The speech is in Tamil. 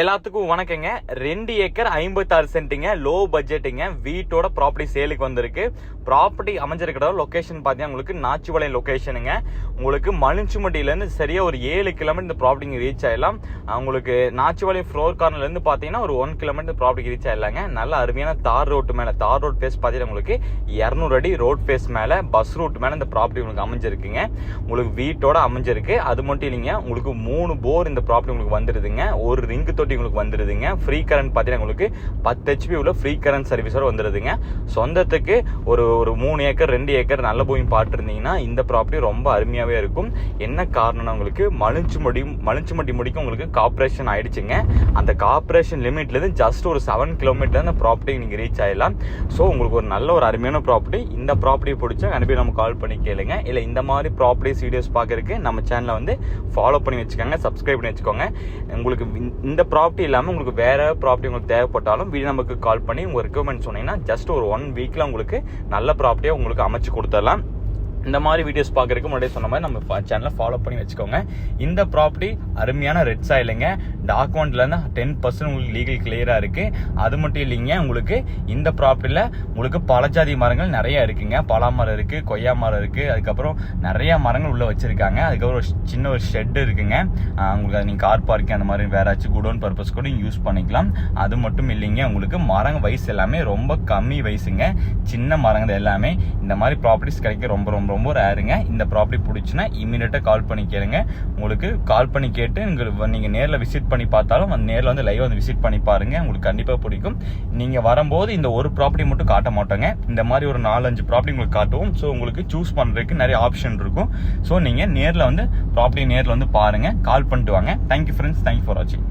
எல்லாத்துக்கும் வணக்கங்க. ரெண்டு ஏக்கர் ஐம்பத்தாறு சென்ட்டுங்க. லோ பட்ஜெட்டுங்க வீட்டோட ப்ராப்பர்ட்டி சேலுக்கு வந்திருக்கு. ப்ராப்பர்ட்டி அமைஞ்சிருக்கிற லொக்கேஷன் பார்த்தீங்கன்னா உங்களுக்கு நாச்சிபாளையம் லொக்கேஷனுங்க உங்களுக்கு மலிஞ்சுமட்டியிலேருந்து சரியாக ஒரு ஏழு கிலோமீட்டர் இந்த ப்ராப்பர்ட்டிங்க ரீச் ஆயிடலாம். உங்களுக்கு நாச்சிபாளையம் ஃப்ளோர் கார்னர்லேருந்து பார்த்தீங்கன்னா ஒரு ஒன் கிலோமீட்டர் ப்ராப்பர்ட்டிக்கு ரீச் ஆகிடலாங்க நல்ல அருமையான தார் ரோட்டு மேலே தார் ரோட் ஃபேஸ் பார்த்தீங்கன்னா உங்களுக்கு இரநூறு அடி ரோட் ஃபேஸ் மேலே பஸ் ரூட் மேலே இந்த ப்ராப்பர்ட்டி உங்களுக்கு அமைஞ்சிருக்குங்க. உங்களுக்கு வீட்டோட அமைஞ்சிருக்கு. அது மட்டும் இல்லைங்க உங்களுக்கு மூணு போர் இந்த ப்ராப்பர்ட்டி உங்களுக்கு வந்துடுதுங்க ஒரு ரிங்கு தொட்டி உங்களுக்கு வந்துடுதுங்க ஃப்ரீ கரண்ட் பார்த்தீங்கன்னா உங்களுக்கு பத்து ஹெச்பி உள்ள ஃப்ரீ கரண்ட் சர்வீஸோட வந்துடுதுங்க சொந்தத்துக்கு ஒரு ஒரு மூணு ஏக்கர் ரெண்டு ஏக்கர் நல்ல பூமி பார்த்துருந்தீங்கன்னா இந்த ப்ராப்பர்ட்டி ரொம்ப அருமையாகவே இருக்கும். என்ன காரணம்னா உங்களுக்கு மலிஞ்சு முடி மலிஞ்சு மட்டி முடிக்கும் உங்களுக்கு கார்பரேஷன் ஆயிடுச்சுங்க. அந்த கார்பரேஷன் லிமிட்லேருந்து ஜஸ்ட் ஒரு செவன் கிலோமீட்டர் அந்த ப்ராப்பர்ட்டி நீங்கள் ரீச் ஆயிடலாம். ஸோ உங்களுக்கு ஒரு நல்ல ஒரு அருமையான ப்ராப்பர்ட்டி இந்த ப்ராப்பர்ட்டி பிடிச்சா கண்டிப்பாக நம்ம கால் பண்ணி கேளுங்க. இல்லை இந்த மாதிரி ப்ராப்பர்ட்டிஸ் வீடியோஸ் பார்க்கறதுக்கு நம்ம சேனலை வந்து ஃபாலோ பண்ணி வச்சுக்கோங்க. சப்ஸ்கிரைப் பண்ணி வச்சுக்கோங்க. உங்களுக்கு இந்த ப்ராப்பர்ட்டி இல்லாமல் உங்களுக்கு வேறு ப்ராப்பர்ட்டி உங்களுக்கு தேவைப்பட்டாலும் வீடு நமக்கு கால் பண்ணி உங்கள் ரெக்கமெண்ட் சொன்னீங்கன்னா ஜஸ்ட் ஒரு ஒன் வீக்கில் உங்களுக்கு நல்ல ப்ராப்பர்ட்டியாக உங்களுக்கு அமைச்சு கொடுத்துடலாம். இந்த மாதிரி வீடியோஸ் பார்க்கறதுக்கு முன்னாடியே சொன்ன மாதிரி நம்ம சேனலை ஃபாலோ பண்ணி வச்சுக்கோங்க. இந்த ப்ராப்பர்ட்டி அருமையான ரெட் சாயிலுங்க டாக்குமெண்ட்லேருந்து டென் பர்சன்ட் உங்களுக்கு லீகல் கிளியராக இருக்குது அது மட்டும் இல்லைங்க உங்களுக்கு இந்த ப்ராப்பர்ட்டியில் உங்களுக்கு பழஜாதி மரங்கள் நிறைய இருக்குங்க. பலா மரம் இருக்குது கொய்யா மரம் இருக்குது அதுக்கப்புறம் நிறைய மரங்கள் உள்ளே வச்சுருக்காங்க. அதுக்கப்புறம் ஒரு சின்ன ஒரு ஷெட் இருக்குங்க. உங்களுக்கு நீங்கள் கார் பார்க்கிங் அந்த மாதிரி வேற ஏதாச்சும் குடோன் பர்பஸ் கூட யூஸ் பண்ணிக்கலாம். அது மட்டும் இல்லைங்க உங்களுக்கு மரங்க வயசு எல்லாமே ரொம்ப கம்மி வயசுங்க. சின்ன மரங்கள் எல்லாமே இந்த மாதிரி ப்ராப்பர்ட்டிஸ் கிடைக்க ரொம்ப ரொம்ப ரொம்ப ரேருங்க இந்த ப்ராப்பர்ட்டி பிடிச்சுன்னா இமீடியட்டாக கால் பண்ணி கேளுங்க. உங்களுக்கு கால் பண்ணி கேட்டு உங்களுக்கு நீங்கள் நேரில் விசிட் பண்ணி பார்த்தாலும் அந்த நேரில் வந்து லைவ் வந்து விசிட் பண்ணி பாருங்கள் உங்களுக்கு கண்டிப்பாக பிடிக்கும். நீங்கள் வரும்போது இந்த ஒரு ப்ராப்பர்ட்டி மட்டும் காட்ட மாட்டோங்க. இந்த மாதிரி ஒரு நாலஞ்சு ப்ராப்பர்ட்டி உங்களுக்கு காட்டுவோம். ஸோ உங்களுக்கு சூஸ் பண்ணுறதுக்கு நிறைய ஆப்ஷன் இருக்கும். ஸோ நீங்கள் நேரில் வந்து ப்ராப்பர்ட்டி நேரில் வந்து பாருங்க. கால் பண்ணிட்டு வாங்க. தேங்க்யூ ஃப்ரெண்ட்ஸ் தேங்க்யூ ஃபார் வாட்சிங்